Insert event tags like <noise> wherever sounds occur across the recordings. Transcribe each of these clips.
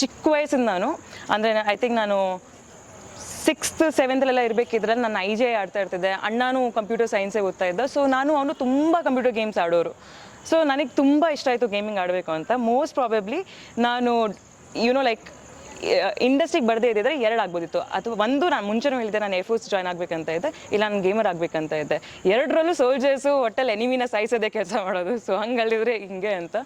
ಚಿಕ್ಕ ವಯಸ್ಸಿಂದ ನಾನು. ಅಂದರೆ ಐ ಥಿಂಕ್ ನಾನು ಸಿಕ್ಸ್ತ್ ಸೆವೆಂತಲೆಲ್ಲ ಇರಬೇಕಿದ್ರೆ ನಾನು ಐ ಜೆ ಆಡ್ತಾ ಇರ್ತಿದ್ದೆ. ಅಣ್ಣನೂ ಕಂಪ್ಯೂಟರ್ ಸೈನ್ಸೇ ಓದ್ತಾ ಇದ್ದ. ಸೊ ನಾನು ಅವನು ತುಂಬ ಕಂಪ್ಯೂಟರ್ ಗೇಮ್ಸ್ ಆಡೋರು. ಸೊ ನನಗೆ ತುಂಬ ಇಷ್ಟ ಆಯಿತು ಗೇಮಿಂಗ್ ಆಡಬೇಕು ಅಂತ. ಮೋಸ್ಟ್ ಪ್ರಾಬಬ್ಲಿ ನಾನು ಯುನೋ ಲೈಕ್ ಇಂಡಸ್ಟ್ರಿಗೆ ಬರದೇ ಇದ್ದಿದ್ರೆ ಎರಡು ಆಗ್ಬೋದಿತ್ತು. ಅಥವಾ ಒಂದು ನಾನು ಮುಂಚೆನೂ ಹೇಳಿದೆ ನಾನು ಏರ್ಫೋರ್ಸ್ ಜಾಯ್ನ್ ಆಗ್ಬೇಕಂತ ಇದೆ ಇಲ್ಲ ನಾನು ಗೇಮರ್ ಆಗಬೇಕಂತ ಇದ್ದೆ. ಎರಡರಲ್ಲೂ ಸೋಲ್ಜರ್ಸು ಒಟ್ಟಲ್ಲಿ ಎನಿಮಿನ ಸಾಯಿಸೋದೇ ಕೆಲಸ ಮಾಡೋದು. ಸೊ ಹಂಗಲ್ಲಿದ್ರೆ ಹಿಂಗೆ ಅಂತ.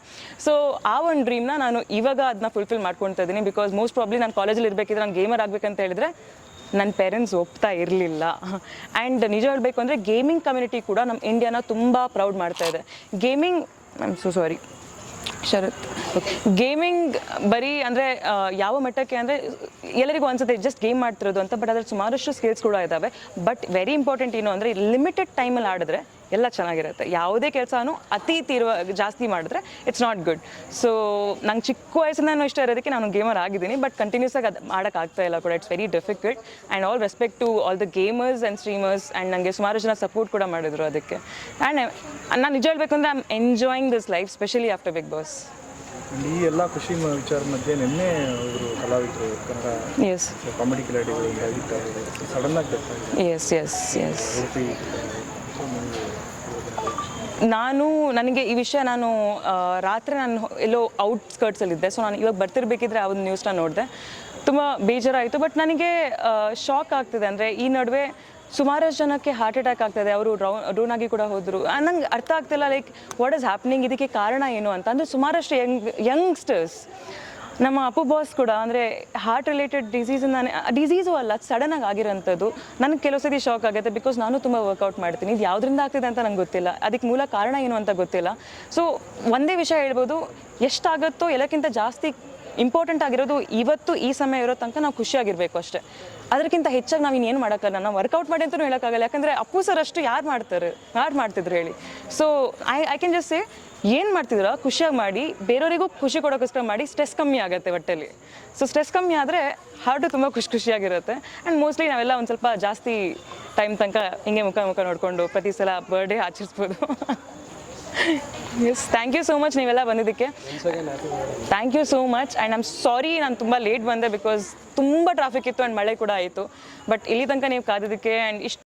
ಸೊ ಆ ಒಂದು ಡ್ರೀಮ್ನ ನಾನು ಇವಾಗ ಅದನ್ನ ಫುಲ್ಫಿಲ್ ಮಾಡ್ಕೊತಾ ಇದ್ದೀನಿ ಬಿಕಾಸ್ ಮೋಸ್ಟ್ ಪ್ರಾಬ್ಲಿ ನಾನು ಕಾಲೇಜಲ್ಲಿ ಇರಬೇಕಿದ್ರೆ ನಾನು ಗೇಮರ್ ಆಗಬೇಕಂತ ಹೇಳಿದ್ರೆ ನನ್ನ ಪೇರೆಂಟ್ಸ್ ಒಪ್ತಾ ಇರಲಿಲ್ಲ. ಆ್ಯಂಡ್ ನಿಜ ಹೇಳಬೇಕು ಅಂದರೆ ಗೇಮಿಂಗ್ ಕಮ್ಯುನಿಟಿ ಕೂಡ ನಮ್ಮ ಇಂಡಿಯಾನ ತುಂಬ ಪ್ರೌಡ್ ಮಾಡ್ತಾ ಇದೆ. Gaming I am so sorry Sharath. Gaming ಬರೀ ಅಂದರೆ ಯಾವ ಮಟ್ಟಕ್ಕೆ ಅಂದರೆ ಎಲ್ಲರಿಗೂ ಅನ್ಸುತ್ತೆ ಜಸ್ಟ್ ಗೇಮ್ ಮಾಡ್ತಿರೋದು ಅಂತ ಬಟ್ ಅದ್ರಲ್ಲಿ ಸುಮಾರಷ್ಟು ಸ್ಕಿಲ್ಸ್ ಕೂಡ ಇದ್ದಾವೆ ಬಟ್ ವೆರಿ ಇಂಪಾರ್ಟೆಂಟ್ ಏನು ಅಂದರೆ ಲಿಮಿಟೆಡ್ ಟೈಮಲ್ಲಿ ಆಡಿದ್ರೆ ಎಲ್ಲ ಚೆನ್ನಾಗಿರುತ್ತೆ. ಯಾವುದೇ ಕೆಲಸನೂ ಅತಿ ತೀರ್ವ ಜಾಸ್ತಿ ಮಾಡಿದ್ರೆ ಇಟ್ಸ್ ನಾಟ್ ಗುಡ್ ಸೊ ನಂಗೆ ಚಿಕ್ಕ ವಯಸ್ಸಿಂದನೂ ಇಷ್ಟ ಇರೋದಕ್ಕೆ ನಾನು ಗೇಮರ್ ಆಗಿದ್ದೀನಿ ಬಟ್ ಕಂಟಿನ್ಯೂಸ್ ಆಗಿ ಅದು ಮಾಡೋಕ್ಕಾಗ್ತಾ ಇಲ್ಲ ಕೂಡ. It's very difficult and all respect to all the gamers and streamers and ನನಗೆ ಸುಮಾರು ಜನ ಸಪೋರ್ಟ್ ಕೂಡ ಮಾಡಿದ್ರು ಅದಕ್ಕೆ. ಆ್ಯಂಡ್ ನಾನು ನಿಜ ಹೇಳಬೇಕು ಅಂದರೆ I am enjoying this life specially after Bigg Boss ಈ ಎಲ್ಲ ಖುಷಿ ವಿಚಾರ ಮಧ್ಯೆ ನಿನ್ನೆ ಅವರು ಕಲಾವಿದರು ಕನ್ನಡ ಎಸ್ ಕಾಮಿಡಿ ಕಿಲಾಡಿಗಳು ಸಡನ್ ಆಗಿ ಎಸ್ ಎಸ್ ಎಸ್ ನಾನು, ನನಗೆ ಈ ವಿಷಯ ನಾನು ರಾತ್ರಿ ನಾನು ಎಲ್ಲೋ ಔಟ್ಸ್ಕರ್ಟ್ಸಲ್ಲಿದ್ದೆ ಸೊ ನಾನು ಇವಾಗ ಬರ್ತಿರ್ಬೇಕಿದ್ರೆ ಆ ಒಂದು ನ್ಯೂಸ್ನ ನೋಡಿದೆ. ತುಂಬ ಬೇಜಾರಾಯಿತು. ಬಟ್ ನನಗೆ ಶಾಕ್ ಆಗ್ತಿದೆ. ಅಂದರೆ ಈ ನಡುವೆ ಸುಮಾರಷ್ಟು ಜನಕ್ಕೆ ಹಾರ್ಟ್ ಅಟ್ಯಾಕ್ ಆಗ್ತದೆ. ಅವರು ರೌ ಡೌನ್ ಆಗಿ ಕೂಡ ಹೋದರು. ನಂಗೆ ಅರ್ಥ ಆಗ್ತಿಲ್ಲ ಲೈಕ್ ವಾಟ್ ಇಸ್ ಹ್ಯಾಪ್ನಿಂಗ್ ಇದಕ್ಕೆ ಕಾರಣ ಏನು ಅಂತ. ಅಂದರೆ ಸುಮಾರಷ್ಟು ಯಂಗ್ ಯಂಗ್ಸ್ಟರ್ಸ್ ನಮ್ಮ ಅಪ್ಪು ಬಾಸ್ ಕೂಡ ಅಂದರೆ ಹಾರ್ಟ್ ರಿಲೇಟೆಡ್ ಡಿಸೀಸ್ ಡಿಸೀಸು ಅಲ್ಲ ಸಡನ್ ಆಗಿ ಆಗಿರೋಂಥದ್ದು. ನನಗೆ ಕೆಲವು ಸತಿ ಶಾಕ್ ಆಗುತ್ತೆ ಬಿಕಾಸ್ ನಾನು ತುಂಬ ವರ್ಕೌಟ್ ಮಾಡ್ತೀನಿ. ಇದು ಯಾವುದರಿಂದ ಆಗ್ತಿದೆ ಅಂತ ನಂಗೆ ಗೊತ್ತಿಲ್ಲ. ಅದಕ್ಕೆ ಮೂಲ ಕಾರಣ ಏನು ಅಂತ ಗೊತ್ತಿಲ್ಲ. ಸೊ ಒಂದೇ ವಿಷಯ ಹೇಳ್ಬೋದು. ಎಷ್ಟಾಗುತ್ತೋ, ಎಲ್ಲಕ್ಕಿಂತ ಜಾಸ್ತಿ ಇಂಪಾರ್ಟೆಂಟ್ ಆಗಿರೋದು ಇವತ್ತು ಈ ಸಮಯ ಇರೋ ತನಕ ನಾವು ಖುಷಿಯಾಗಿರಬೇಕು ಅಷ್ಟೇ. ಅದಕ್ಕಿಂತ ಹೆಚ್ಚಾಗಿ ನಾವು ಇನ್ನೇನು ಮಾಡೋಕ್ಕಲ್ಲ, ನಾವು ವರ್ಕೌಟ್ ಮಾಡಿ ಅಂತಲೂ ಹೇಳೋಕ್ಕಾಗಲ್ಲ. ಯಾಕಂದರೆ ಅಪ್ಪು ಸರ್ ಅಷ್ಟು ಯಾರು ಮಾಡ್ತಾರೆ, ಯಾರು ಮಾಡ್ತಿದ್ರು ಹೇಳಿ. So I I can just say ಏನು ಮಾಡ್ತಿದ್ರ ಖುಷಿಯಾಗಿ ಮಾಡಿ, ಬೇರೆಯವರಿಗೂ ಖುಷಿ ಕೊಡೋಕ್ಕೋಸ್ಕರ ಮಾಡಿ ಸ್ಟ್ರೆಸ್ ಕಮ್ಮಿ ಆಗುತ್ತೆ ಒಟ್ಟಲ್ಲಿ ಸೊ ಸ್ಟ್ರೆಸ್ ಕಮ್ಮಿ ಆದರೆ ಹಾರ್ಟು ತುಂಬ ಖುಷಿ ಖುಷಿಯಾಗಿರುತ್ತೆ. ಆ್ಯಂಡ್ ಮೋಸ್ಟ್ಲಿ ನಾವೆಲ್ಲ ಒಂದು ಸ್ವಲ್ಪ ಜಾಸ್ತಿ ಟೈಮ್ ತನಕ ಹಿಂಗೆ ಮುಖ ಮುಖ ನೋಡಿಕೊಂಡು ಪ್ರತಿ ಸಲ birthday ಆಚರಿಸ್ಬೋದು. <laughs> Yes thank you so much ನೀವೆಲ್ಲ ಬಂದಿದ್ದಕ್ಕೆ. Thank you so much and I'm sorry ನಾನು ತುಂಬ ಲೇಟ್ ಬಂದೆ ಬಿಕಾಸ್ ತುಂಬ ಟ್ರಾಫಿಕ್ ಇತ್ತು ಆ್ಯಂಡ್ ಮಳೆ ಕೂಡ ಆಯಿತು. ಬಟ್ ಇಲ್ಲಿ ತನಕ ನೀವು ಕಾದಿದ್ದಕ್ಕೆ ಆ್ಯಂಡ್ ಇಷ್ಟು